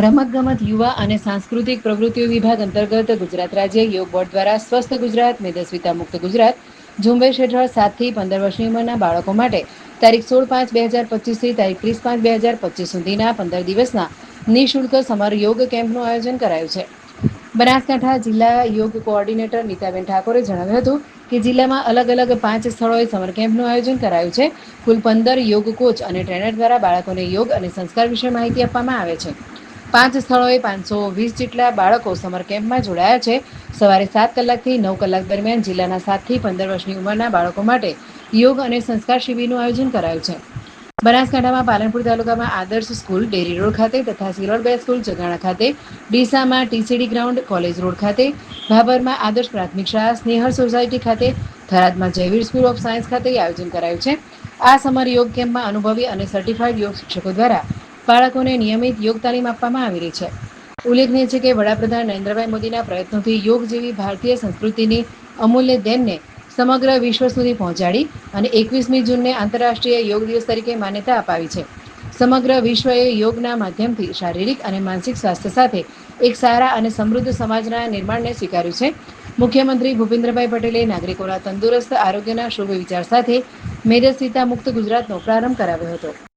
રમતગમત, યુવા અને સાંસ્કૃતિક પ્રવૃત્તિઓ વિભાગ અંતર્ગત ગુજરાત રાજ્ય યોગ બોર્ડ દ્વારા સ્વસ્થ ગુજરાત, મેદસ્વીતા મુક્ત ગુજરાત, ઝુંબેશ હેઠળ સાતથી પંદર વર્ષની ઉંમરના બાળકો માટે તારીખ સોળ પાંચ બે હજાર પચીસથી તારીખ ત્રીસ પાંચ બે હજાર પચીસ સુધીના પંદર દિવસના નિઃશુલ્ક સમર યોગ કેમ્પનું આયોજન કરાયું છે. બનાસકાંઠા જિલ્લા યોગ કોઓર્ડિનેટર નીતાબેન ઠાકોરે જણાવ્યું હતું કે જિલ્લામાં અલગ અલગ પાંચ સ્થળોએ સમર કેમ્પનું આયોજન કરાયું છે. કુલ પંદર યોગ કોચ અને ટ્રેનર દ્વારા બાળકોને યોગ અને સંસ્કાર વિશે માહિતી આપવામાં આવે છે. પાંચ સ્થળોએ પાંચસો વીસ જેટલા બાળકો સમર કેમ્પમાં જોડાયા છે. સવારે સાત કલાકથી નવ કલાક દરમિયાન જિલ્લાના સાતથી પંદર વર્ષની ઉંમરના બાળકો માટે યોગ અને સંસ્કાર શિબિરનું આયોજન કરાયું છે. બનાસકાંઠામાં પાલનપુર તાલુકામાં આદર્શ સ્કૂલ, ડેરી રોડ ખાતે તથા સિરોડ બે સ્કૂલ, જગાણા ખાતે, ડીસામાં ટીસીડી ગ્રાઉન્ડ, કોલેજ રોડ ખાતે, ભાભરમાં આદર્શ પ્રાથમિક શાળા, સ્નેહર સોસાયટી ખાતે, થરાદમાં જયવીર સ્કૂલ ઓફ સાયન્સ ખાતે આયોજન કરાયું છે. આ સમર યોગ કેમ્પમાં અનુભવી અને સર્ટિફાઈડ યોગ શિક્ષકો દ્વારા બાળકોને નિયમિત યોગ તાલીમ આપવામાં આવી રહી છે. ઉલ્લેખનીય છે કે વડાપ્રધાન નરેન્દ્રભાઈ મોદીના પ્રયત્નોથી યોગ જેવી ભારતીય સંસ્કૃતિની અમૂલ્ય દેનને સમગ્ર વિશ્વ સુધી પહોંચાડી અને એકવીસમી જૂનને આંતરરાષ્ટ્રીય યોગ દિવસ તરીકે માન્યતા અપાવી છે. સમગ્ર વિશ્વએ યોગના માધ્યમથી શારીરિક અને માનસિક સ્વાસ્થ્ય સાથે એક સારા અને સમૃદ્ધ સમાજના નિર્માણને સ્વીકાર્યું છે. મુખ્યમંત્રી ભૂપેન્દ્રભાઈ પટેલે નાગરિકોના તંદુરસ્ત આરોગ્યના શુભ વિચાર સાથે મેદસ્વીતા મુક્ત ગુજરાતનો પ્રારંભ કરાવ્યો હતો.